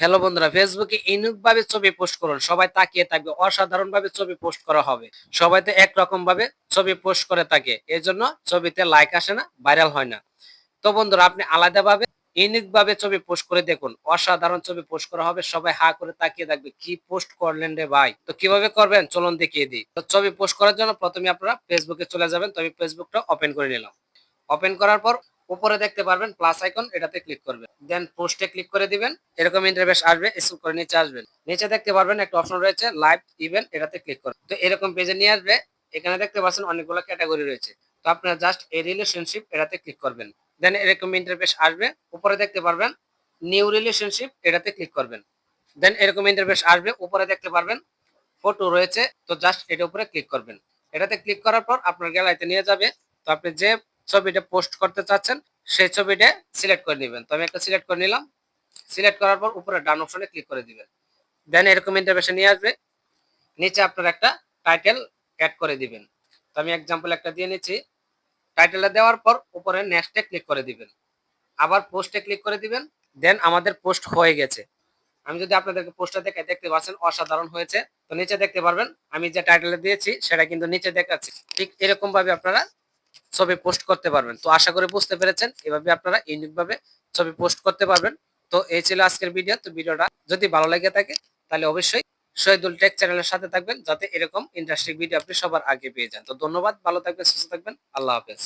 Hello বন্ধুরা, ফেসবুকে ভাবে ছবি পোস্ট করুন। সবাই তাকিয়ে থাকবে অসাধারণ ভাবে ছবি পোস্ট করা হবে। সবাই তো একরকম ভাবে ছবি পোস্ট করে থাকে এই জন্য ছবিতে লাইক আসে না ভাইরাল হয় না। তো বন্ধুরা, আপনি আলাদাভাবে ভাবে ছবি পোস্ট করে দেখুন, অসাধারণ ছবি পোস্ট করা হবে, সবাই হা করে তাকিয়ে থাকবে, কি পোস্ট করলেন রে ভাই? তো কীভাবে করবেন? চলুন দেখিয়ে দিই। তো ছবি পোস্ট করার জন্য প্রথমে আপনারা ফেসবুকে চলে যাবেন, তো আমি ফেসবুকটা ওপেন করে নিলাম। ওপেন করার পর উপরে দেখতে পারবেন প্লাস আইকন এটাতে ক্লিক করবেন। দেন পোস্টে ক্লিক করে দিবেন। এরকম ইন্টারভেস আসবে স্ক্রল করে নিচে আসবেন। নিচে দেখতে পারবেন একটা অপশন রয়েছে লাইভ ইভেন্ট এটাতে ক্লিক করবেন। তো এরকম পেজে নিয়ে আসবে, এখানে দেখতে পাচ্ছেন অনেকগুলো ক্যাটাগরি রয়েছে। তো আপনারা জাস্ট এই রিলেশনশিপ এটাতে ক্লিক করবেন। দেন এরকম ইন্টারফেস আসবে, উপরে দেখতে পারবেন নিউ রিলেশনশিপ এটাতে ক্লিক করবেন। দেন এরকম ইন্টারফেস আসবে, উপরে দেখতে পারবেন ফটো রয়েছে, তো জাস্ট এটা উপরে ক্লিক করবেন। এটাতে ক্লিক করার পর আপনার গ্যালারিতে নিয়ে যাবে। তো আপনি যে ছবিটা পোস্ট করতে চাচ্ছেন, সেই ছবিটা সিলেক্ট করে নেবেন। তো আমি একটা সিলেক্ট করে নিলাম। সিলেক্ট করার পর উপরে ডান অপশনে ক্লিক করে দিবেন। দেন এরকম ইন্টারভেশন নিয়ে আসবে। নিচে আপনার একটা টাইটেল অ্যাড করে দিবেন। তো আমি এক্সাম্পল একটা দিয়ে নিচ্ছি। টাইটেলটা দেওয়ার পর উপরে নেক্সটে ক্লিক করে দিবেন। আবার পোস্টে ক্লিক করে দিবেন। দেন আমাদের পোস্ট হয়ে গেছে। আমি যদি আপনাদেরকে পোস্টটা দেখে দেখতে পাচ্ছেন অসাধারণ হয়েছে। তো নিচে দেখতে পারবেন, আমি যে টাইটেলে দিয়েছি, সেটা কিন্তু নিচে দেখাচ্ছি। ঠিক এরকম ভাবে আপনারা ছবি পোস্ট করতে পারবেন। তো আশা করি বুঝতে পেরেছেন। এভাবে আপনারা ইউনিক ভাবে ছবি পোস্ট করতে পারবেন। তো এই ছিল আজকের ভিডিও তো ভিডিওটা যদি ভালো লাগে থাকে, তাহলে অবশ্যই শহীদুল টেক চ্যানেলের সাথে থাকবেন, যাতে এরকম ইন্টারেস্টিং ভিডিও আপনি সবার আগে পেয়ে যান। তো ধন্যবাদ, ভালো থাকবেন, সুস্থ থাকবেন। আল্লাহ হাফেজ।